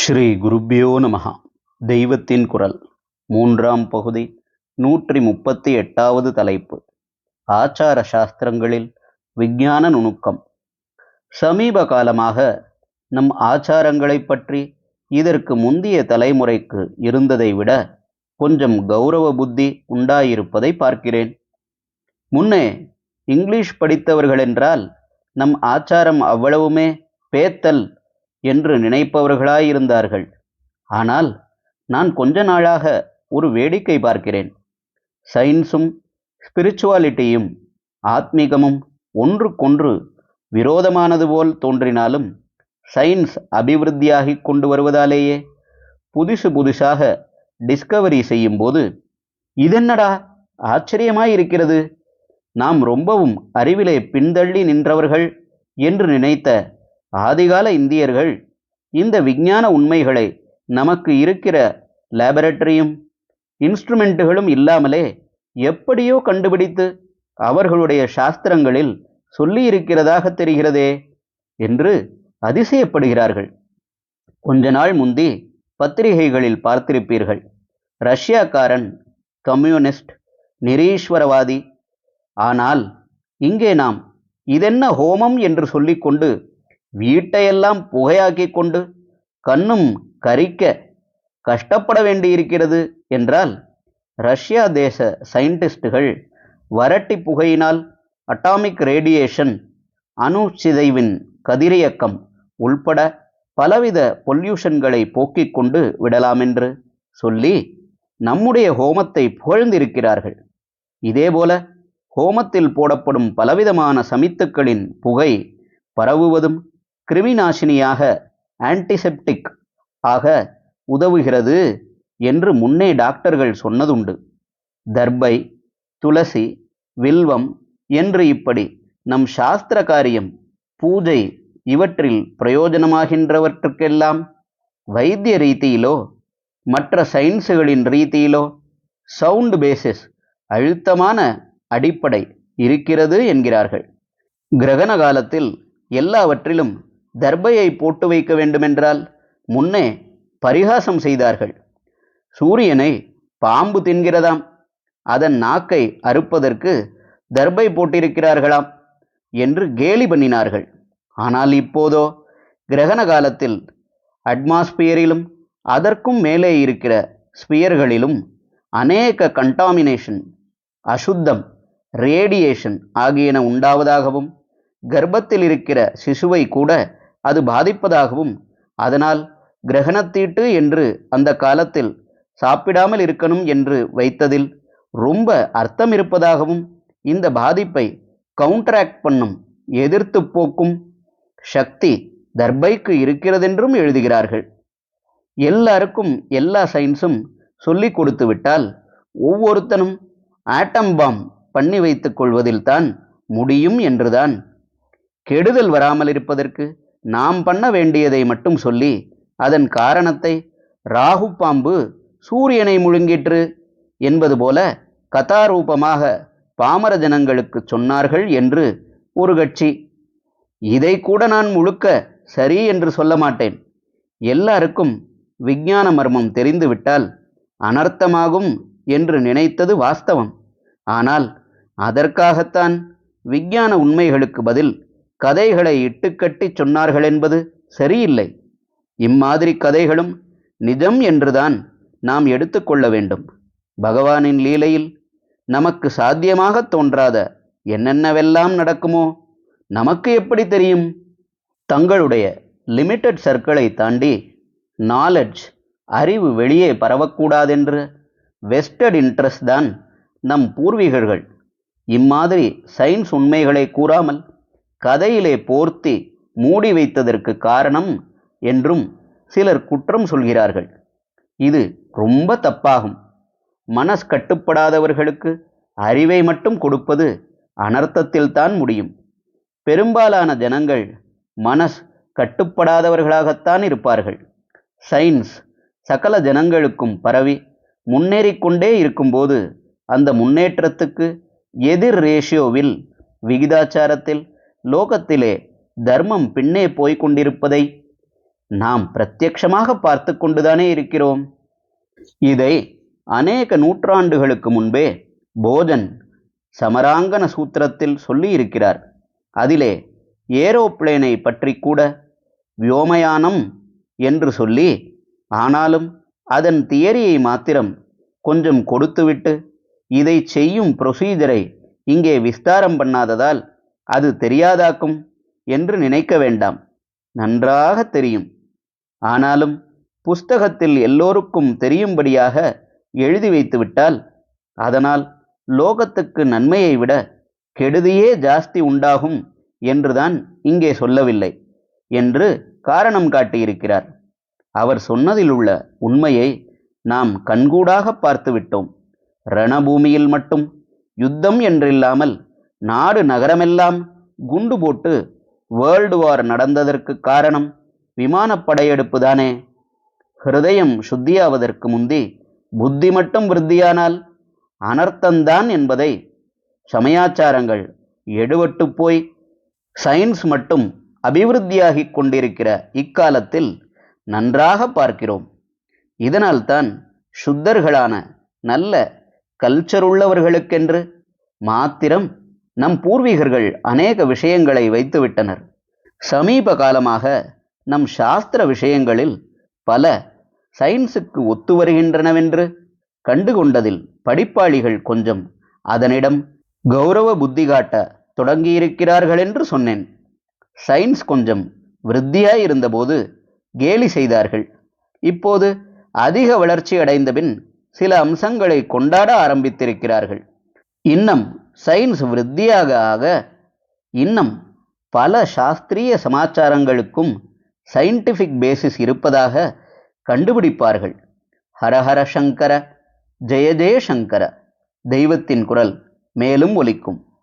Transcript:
ஸ்ரீ குருப்பியோ நமஹா. தெய்வத்தின் குரல். மூன்றாம் பகுதி நூற்றி முப்பத்தி எட்டாவது தலைப்பு. ஆச்சார சாஸ்திரங்களில் விஞ்ஞான நுணுக்கம். சமீப காலமாக நம் ஆச்சாரங்களைப் பற்றி இதற்கு முந்திய தலைமுறைக்கு இருந்ததை விட கொஞ்சம் கௌரவ புத்தி உண்டாயிருப்பதை பார்க்கிறேன். முன்னே இங்கிலீஷ் படித்தவர்களென்றால் நம் ஆச்சாரம் அவ்வளவுமே பேத்தல் என்று நினைப்பவர்களாயிருந்தார்கள். ஆனால் நான் கொஞ்ச நாளாக ஒரு வேடிக்கை பார்க்கிறேன். சயின்ஸும் ஸ்பிரிச்சுவாலிட்டியும் ஆத்மீகமும் ஒன்றுக்கொன்று விரோதமானது போல் தோன்றினாலும் சயின்ஸ் அபிவிருத்தியாகி கொண்டு வருவதாலேயே புதுசு புதுசாக டிஸ்கவரி செய்யும்போது இதென்னடா ஆச்சரியமாயிருக்கிறது. நாம் ரொம்பவும் அறிவிலே பின்தள்ளி நின்றவர்கள் என்று நினைத்த ஆதிகால இந்தியர்கள் இந்த விஞ்ஞான உண்மைகளை நமக்கு இருக்கிற லேபரட்டரியும் இன்ஸ்ட்ருமெண்ட்டுகளும் இல்லாமலே எப்படியோ கண்டுபிடித்து அவர்களுடைய சாஸ்திரங்களில் சொல்லியிருக்கிறதாக தெரிகிறதே என்று அதிசயப்படுகிறார்கள். கொஞ்ச நாள் முந்தி பத்திரிகைகளில் பார்த்திருப்பீர்கள். ரஷ்யாக்காரன் கம்யூனிஸ்ட் நிரீஸ்வரவாதி. ஆனால் இங்கே நாம் இதென்ன ஹோமம் என்று சொல்லிக்கொண்டு வீட்டையெல்லாம் புகையாக்கி கொண்டு கண்ணும் கரிக்க கஷ்டப்பட வேண்டியிருக்கிறது என்றால் ரஷ்யா தேச சயின்டிஸ்டுகள் வரட்டி புகையினால் அட்டாமிக் ரேடியேஷன் அணு சிதைவின் கதிரியக்கம் உள்பட பலவித பொல்யூஷன்களை போக்கிக் கொண்டு விடலாமென்று சொல்லி நம்முடைய ஹோமத்தை புகழ்ந்திருக்கிறார்கள். இதேபோல ஹோமத்தில் போடப்படும் பலவிதமான சமித்துக்களின் புகை பரவுவதும் கிருமிநாசினியாக ஆன்டிசெப்டிக் ஆக உதவுகிறது என்று முன்னே டாக்டர்கள் சொன்னதுண்டு. தர்பை துளசி வில்வம் என்று இப்படி நம் சாஸ்திர காரியம் பூஜை இவற்றில் பிரயோஜனமாகின்றவற்றுக்கெல்லாம் வைத்திய ரீதியிலோ மற்ற சயின்ஸுகளின் ரீதியிலோ சவுண்ட் பேசிஸ் அழுத்தமான அடிப்படை இருக்கிறது என்கிறார்கள். கிரகண காலத்தில் எல்லாவற்றிலும் தர்பையை போட்டு வைக்க வேண்டுமென்றால் முன்னே பரிகாசம் செய்தார்கள். சூரியனை பாம்பு தின்கிறதாம். அதன் நாக்கை அறுப்பதற்கு தர்பை போட்டிருக்கிறார்களாம் என்று கேலி பண்ணினார்கள். ஆனால் இப்போதோ கிரகண காலத்தில் அட்மாஸ்பியரிலும் அதற்கும் மேலே இருக்கிற ஸ்பியர்களிலும் அநேக கண்டாமினேஷன் அசுத்தம் ரேடியேஷன் ஆகியன உண்டாவதாகவும் கர்ப்பத்தில் இருக்கிற சிசுவை கூட அது பாதிப்பதாகவும் அதனால் கிரகணத்தீட்டு என்று அந்த காலத்தில் சாப்பிடாமல் இருக்கணும் என்று வைத்ததில் ரொம்ப அர்த்தம் இருப்பதாகவும் இந்த பாதிப்பை கவுண்டராக்ட் பண்ணும் எதிர்த்து போக்கும் சக்தி தர்பைக்கு இருக்கிறதென்றும் எழுதுகிறார்கள். எல்லாருக்கும் எல்லா சயின்ஸும் சொல்லிக் கொடுத்து விட்டால் ஒவ்வொருத்தனும் ஆட்டம் பாம் பண்ணி வைத்துக் கொள்வதில்தான் முடியும் என்றுதான் கெடுதல் வராமல் இருப்பதற்கு நாம் பண்ண வேண்டியதை மட்டும் சொல்லி அதன் காரணத்தை ராகு பாம்பு சூரியனை முழுங்கிற்று என்பது போல கதாரூபமாக பாமர ஜனங்களுக்கு சொன்னார்கள் என்று ஒரு கட்சி. இதை கூட நான் முழுக்க சரி என்று சொல்ல மாட்டேன். எல்லாருக்கும் விஞ்ஞான மர்மம் தெரிந்துவிட்டால் அனர்த்தமாகும் என்று நினைத்தது வாஸ்தவம். ஆனால் அதற்காகத்தான் விஞ்ஞான உண்மைகளுக்கு பதில் கதைகளை இட்டுக்கட்டி சொன்னார்கள் என்பது சரியில்லை. இம்மாதிரி கதைகளும் நிஜம் என்றுதான் நாம் எடுத்துக்கொள்ள வேண்டும். பகவானின் லீலையில் நமக்கு சாத்தியமாக தோன்றாத என்னென்னவெல்லாம் நடக்குமோ நமக்கு எப்படி தெரியும்? தங்களுடைய லிமிட்டட் சர்க்கிளை தாண்டி நாலெட்ஜ் அறிவு வெளியே பரவக்கூடாதென்று வெஸ்டட் இன்ட்ரெஸ்ட் தான் நம் பூர்வீகர்கள். இம்மாதிரி சயின்ஸ் உண்மைகளை கூறாமல் கதையிலே போர்த்தி மூடி வைத்ததற்கு காரணம் என்றும் சிலர் குற்றம் சொல்கிறார்கள். இது ரொம்ப தப்பாகும். மனஸ் கட்டுப்படாதவர்களுக்கு அறிவை மட்டும் கொடுப்பது அனர்த்தத்தில்தான் முடியும். பெரும்பாலான ஜனங்கள் மனஸ் கட்டுப்படாதவர்களாகத்தான் இருப்பார்கள். சயின்ஸ் சகல ஜனங்களுக்கும் பரவி முன்னேறிக்கொண்டே இருக்கும்போது அந்த முன்னேற்றத்துக்கு எதிர் ரேஷியோவில் விகிதாச்சாரத்தில் லோகத்திலே தர்மம் பின்னே போய்க் கொண்டிருப்பதை நாம் பிரத்யக்ஷமாக பார்த்து கொண்டுதானே இருக்கிறோம். இதை அநேக நூற்றாண்டுகளுக்கு முன்பே போஜன் சமராங்கன சூத்திரத்தில் சொல்லியிருக்கிறார். அதிலே ஏரோப்ளேனை பற்றி கூட வியோமயானம் என்று சொல்லி ஆனாலும் அதன் தியரியை மாத்திரம் கொஞ்சம் கொடுத்துவிட்டு இதை செய்யும் ப்ரொசீஜரை இங்கே விஸ்தாரம் பண்ணாததால் அது தெரியாதாக்கும் என்று நினைக்க வேண்டாம். நன்றாக தெரியும். ஆனாலும் புஸ்தகத்தில் எல்லோருக்கும் தெரியும்படியாக எழுதி வைத்துவிட்டால் அதனால் லோகத்துக்கு நன்மையை விட கெடுதியே ஜாஸ்தி உண்டாகும் என்றுதான் இங்கே சொல்லவில்லை என்று காரணம் காட்டியிருக்கிறார். அவர் சொன்னதில் உள்ள உண்மையை நாம் கண்கூடாக பார்த்துவிட்டோம். ரணபூமியில் மட்டும் யுத்தம் என்றில்லாமல் நாடு நகரமெல்லாம் குண்டு போட்டு வேர்ல்டு வார் நடந்ததற்கு காரணம் விமானப்படையெடுப்பு தானே. ஹிருதயம் சுத்தியாவதற்கு முந்தி புத்தி மட்டும் விருத்தியானால் அனர்த்தந்தான் என்பதை சமயாச்சாரங்கள் எடுபட்டு போய் சயின்ஸ் மட்டும் அபிவிருத்தியாகிக் கொண்டிருக்கிற இக்காலத்தில் நன்றாக பார்க்கிறோம். இதனால்தான் சுத்தர்களான நல்ல கல்ச்சர் உள்ளவர்களுக்கென்று மாத்திரம் நம் பூர்வீகர்கள் அநேக விஷயங்களை வைத்துவிட்டனர். சமீப காலமாக நம் சாஸ்திர விஷயங்களில் பல சயின்ஸுக்கு ஒத்து வருகின்றனவென்று கண்டுகொண்டதில் படிப்பாளிகள் கொஞ்சம் அதனிடம் கௌரவ புத்தி காட்ட தொடங்கியிருக்கிறார்கள் என்று சொன்னேன். சயின்ஸ் கொஞ்சம் விருத்தியாயிருந்தபோது கேலி செய்தார்கள். இப்போது அதிக வளர்ச்சி அடைந்தபின் சில அம்சங்களை கொண்டாட ஆரம்பித்திருக்கிறார்கள். இன்னும் சயின்ஸ் விருத்தியாக ஆக இன்னும் பல சாஸ்திரிய சமாச்சாரங்களுக்கும் சயின்டிஃபிக் பேசிஸ் இருப்பதாக கண்டுபிடிப்பார்கள். ஹரஹர சங்கர ஜெய ஜெய சங்கர தெய்வத்தின் குரல் மேலும் ஒலிக்கும்.